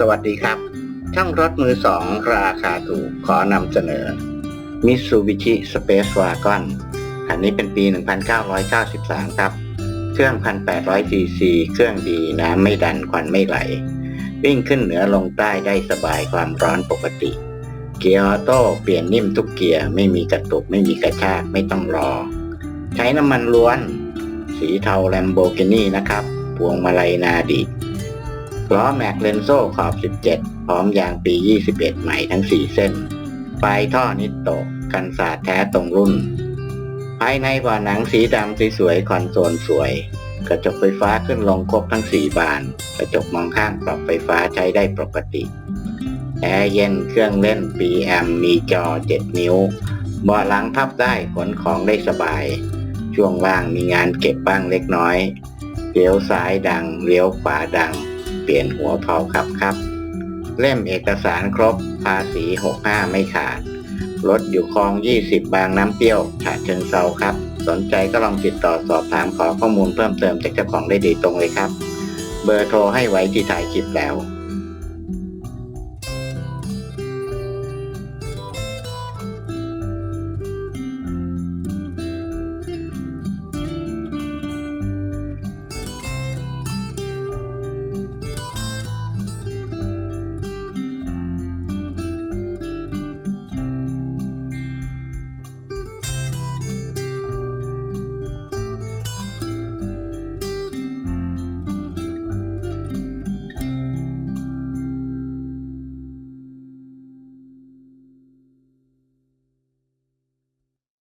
สวัสดีครับ ช่างรถมือสองราคาถูกขอนำเสนอ Mitsubishi Space Wagon คันนี้เป็นปี 1993 ครับ เครื่อง 1,800 ซีซี เครื่องดีน้ำไม่ดันควันไม่ไหล วิ่งขึ้นเหนือลงใต้ได้สบายความร้อนปกติ เกียร์ออโต้เปลี่ยนนิ่มทุกเกียร์ ไม่มีกระตุก ไม่มีกระชาก ไม่ต้องรอ ใช้น้ำมันล้วน สีเทาแลมโบกินีนะครับ พวงมาลัยนาดี ล้อแม็กเลนโซ่ขอบ 17 พร้อมยางปี 21 ใหม่ทั้ง 4 เส้น ปลายท่อนิโตกันสาดแท้ตรงรุ่น ภายในกว่าหนังสีดำสวยๆคอนโซลสวย กระจกไฟฟ้าขึ้นลงครบทั้ง 4 บาน กระจกมองข้างปรับไฟฟ้าใช้ได้ปกติ แอร์เย็นเครื่องเล่น PM มีจอ 7 นิ้วเบาะหลังพับได้ขนของได้สบาย ช่วงว่างมีงานเก็บบ้างเล็กน้อย เลี้ยวซ้ายดัง เลี้ยวขวาดัง เปลี่ยนหัวเผาขับครับ เล่มเอกสารครบภาษี 65 ไม่ขาด รถอยู่คลอง 20 บางน้ำเปรี้ยวฉะเชิงเซาครับ สนใจก็ลองติดต่อสอบถามขอข้อมูลเพิ่มเติมจากเจ้าของได้ดีตรงเลยครับ เบอร์โทรให้ไว้ที่ถ่ายคลิปแล้ว